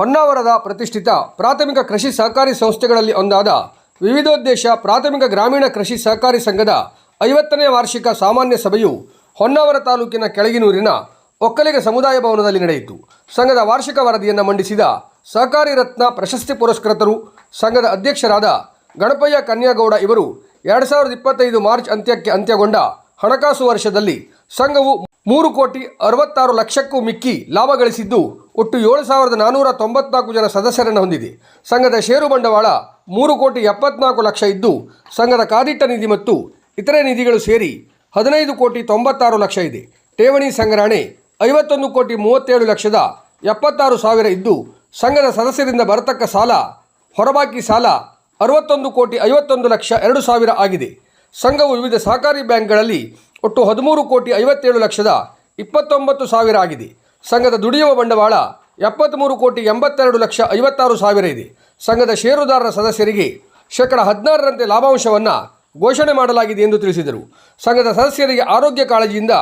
ಹೊನ್ನಾವರದ ಪ್ರತಿಷ್ಠಿತ ಪ್ರಾಥಮಿಕ ಕೃಷಿ ಸಹಕಾರಿ ಸಂಸ್ಥೆಗಳಲ್ಲಿ ಒಂದಾದ ವಿವಿಧೋದ್ದೇಶ ಪ್ರಾಥಮಿಕ ಗ್ರಾಮೀಣ ಕೃಷಿ ಸಹಕಾರಿ ಸಂಘದ ಐವತ್ತನೇ ವಾರ್ಷಿಕ ಸಾಮಾನ್ಯ ಸಭೆಯು ಹೊನ್ನಾವರ ತಾಲೂಕಿನ ಕೆಳಗಿನೂರಿನ ಒಕ್ಕಲಿಗ ಸಮುದಾಯ ಭವನದಲ್ಲಿ ನಡೆಯಿತು. ಸಂಘದ ವಾರ್ಷಿಕ ವರದಿಯನ್ನು ಮಂಡಿಸಿದ ಸಹಕಾರಿ ರತ್ನ ಪ್ರಶಸ್ತಿ ಪುರಸ್ಕೃತರು ಸಂಘದ ಅಧ್ಯಕ್ಷರಾದ ಗಣಪಯ್ಯ ಕನ್ಯಾಗೌಡ ಇವರು ಎರಡು ಸಾವಿರದ ಇಪ್ಪತ್ತೈದು ಮಾರ್ಚ್ ಅಂತ್ಯಕ್ಕೆ ಅಂತ್ಯಗೊಂಡ ಹಣಕಾಸು ವರ್ಷದಲ್ಲಿ ಸಂಘವು ಮೂರು ಕೋಟಿ ಅರವತ್ತಾರು ಲಕ್ಷಕ್ಕೂ ಮಿಕ್ಕಿ ಲಾಭ ಗಳಿಸಿದ್ದು ಒಟ್ಟು ಏಳು ಸಾವಿರದ ನಾನ್ನೂರ ತೊಂಬತ್ನಾಲ್ಕು ಜನ ಸದಸ್ಯರನ್ನು ಹೊಂದಿದೆ. ಸಂಘದ ಷೇರು ಬಂಡವಾಳ ಮೂರು ಕೋಟಿ ಎಪ್ಪತ್ನಾಲ್ಕು ಲಕ್ಷ ಇದ್ದು, ಸಂಘದ ಕಾದಿಟ್ಟ ನಿಧಿ ಮತ್ತು ಇತರೆ ನಿಧಿಗಳು ಸೇರಿ ಹದಿನೈದು ಕೋಟಿ ತೊಂಬತ್ತಾರು ಲಕ್ಷ ಇದೆ. ಠೇವಣಿ ಸಂಗ್ರಹಣೆ ಐವತ್ತೊಂದು ಕೋಟಿ ಮೂವತ್ತೇಳು ಲಕ್ಷದ ಎಪ್ಪತ್ತಾರು ಸಾವಿರ ಇದ್ದು, ಸಂಘದ ಸದಸ್ಯರಿಂದ ಬರತಕ್ಕ ಸಾಲ, ಹೊರಬಾಕಿ ಸಾಲ ಅರವತ್ತೊಂದು ಕೋಟಿ ಐವತ್ತೊಂದು ಲಕ್ಷ ಎರಡು ಸಾವಿರ ಆಗಿದೆ. ಸಂಘವು ವಿವಿಧ ಸಹಕಾರಿ ಬ್ಯಾಂಕ್ಗಳಲ್ಲಿ ಒಟ್ಟು ಹದಿಮೂರು ಕೋಟಿ ಐವತ್ತೇಳು ಲಕ್ಷದ ಇಪ್ಪತ್ತೊಂಬತ್ತು ಸಾವಿರ ಆಗಿದೆ. ಸಂಘದ ದುಡಿಯುವ ಬಂಡವಾಳ ಎಪ್ಪತ್ತ್ಮೂರು ಕೋಟಿ ಎಂಬತ್ತೆರಡು ಲಕ್ಷ ಐವತ್ತಾರು ಸಾವಿರ ಇದೆ. ಸಂಘದ ಷೇರುದಾರರ ಸದಸ್ಯರಿಗೆ ಶೇಕಡ ಹದಿನಾರರಂತೆ ಲಾಭಾಂಶವನ್ನು ಘೋಷಣೆ ಮಾಡಲಾಗಿದೆ ಎಂದು ತಿಳಿಸಿದರು. ಸಂಘದ ಸದಸ್ಯರಿಗೆ ಆರೋಗ್ಯ ಕಾಳಜಿಯಿಂದ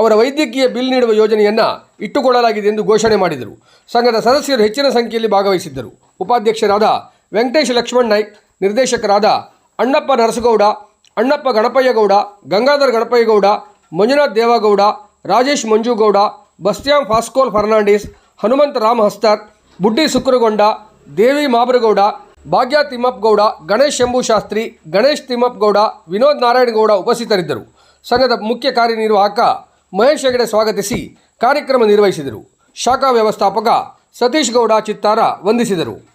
ಅವರ ವೈದ್ಯಕೀಯ ಬಿಲ್ ನೀಡುವ ಯೋಜನೆಯನ್ನು ಇಟ್ಟುಕೊಳ್ಳಲಾಗಿದೆ ಎಂದು ಘೋಷಣೆ ಮಾಡಿದರು. ಸಂಘದ ಸದಸ್ಯರು ಹೆಚ್ಚಿನ ಸಂಖ್ಯೆಯಲ್ಲಿ ಭಾಗವಹಿಸಿದ್ದರು. ಉಪಾಧ್ಯಕ್ಷರಾದ ವೆಂಕಟೇಶ್ ಲಕ್ಷ್ಮಣ್ ನಾಯ್ಕ್, ನಿರ್ದೇಶಕರಾದ ಅಣ್ಣಪ್ಪ ನರಸಗೌಡ ಅಣ್ಣಪ್ಪ ಗಣಪಯ್ಯಗೌಡ, ಗಂಗಾಧರ್ ಗಣಪಯ್ಯಗೌಡ, ಮಂಜುನಾಥ್ ದೇವಗೌಡ, ರಾಜೇಶ್ ಮಂಜುಗೌಡ, ಬಸ್ತ್ಯಾಂ ಫಾಸ್ಕೋಲ್ ಫರ್ನಾಂಡಿಸ್, ಹನುಮಂತ ರಾಮ್ ಹಸ್ತರ್, ಬುಡ್ಡಿ ಸುಕ್ರಗೊಂಡ, ದೇವಿ ಮಾಬರಗೌಡ, ಭಾಗ್ಯ ತಿಮ್ಮಪ್ಪಗೌಡ, ಗಣೇಶ್ ಶಂಭು ಶಾಸ್ತ್ರಿ, ಗಣೇಶ್ ತಿಮ್ಮಪ್ಪಗೌಡ, ವಿನೋದ್ ನಾರಾಯಣಗೌಡ ಉಪಸ್ಥಿತರಿದ್ದರು. ಸಂಘದ ಮುಖ್ಯ ಕಾರ್ಯನಿರ್ವಾಹಕ ಮಹೇಶ್ ಹೆಗಡೆ ಸ್ವಾಗತಿಸಿ ಕಾರ್ಯಕ್ರಮ ನಿರ್ವಹಿಸಿದರು. ಶಾಖಾ ವ್ಯವಸ್ಥಾಪಕ ಸತೀಶ್ ಗೌಡ ಚಿತ್ತಾರ ವಂದಿಸಿದರು.